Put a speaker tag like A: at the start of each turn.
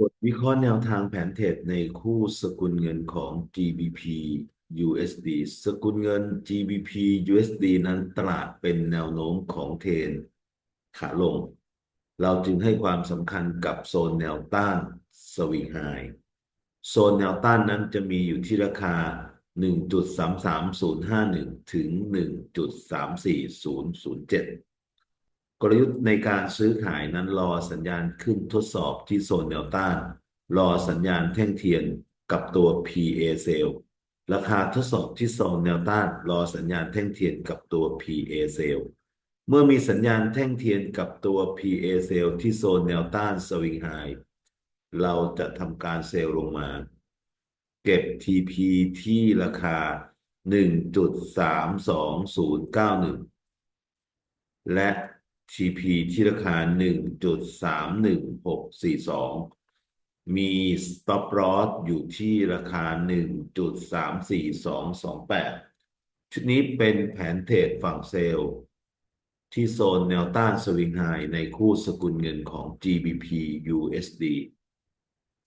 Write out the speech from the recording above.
A: บทวิเคราะห์แนวทางแผนเทรดในคู่สกุลเงินของ GBP USD สกุลเงิน GBP USD นั้นตลาดเป็นแนวโน้มของเทรนขาลง เราจึงให้ความสำคัญกับโซนแนวต้านสวิงไฮโซนแนวต้านนั้นจะมีอยู่ที่ราคา 1.33051 ถึง 1.34007 กลยุทธ์ในการซื้อขายนั้นรอสัญญาณขึ้นทดสอบที่โซนแนวต้าน รอสัญญาณแท่งเทียนกับตัว PA Sell ราคาทดสอบที่โซนแนวต้าน รอสัญญาณแท่งเทียนกับตัว PA Sell เมื่อมีสัญญาณแท่งเทียนกับตัว PA Sell ที่โซนแนวต้านสวิงไฮเราจะทำการเซลล์ลงมา เก็บ TP ที่ราคา 1.32091 และ GP ที่ราคา 1.31642 มี Stop Loss อยู่ที่ราคา 1.34228 ชุดนี้เป็นแผนเทรดฝั่งเซลล์ที่โซนแนวต้านสวิงไฮในคู่สกุลเงินของ GBP USD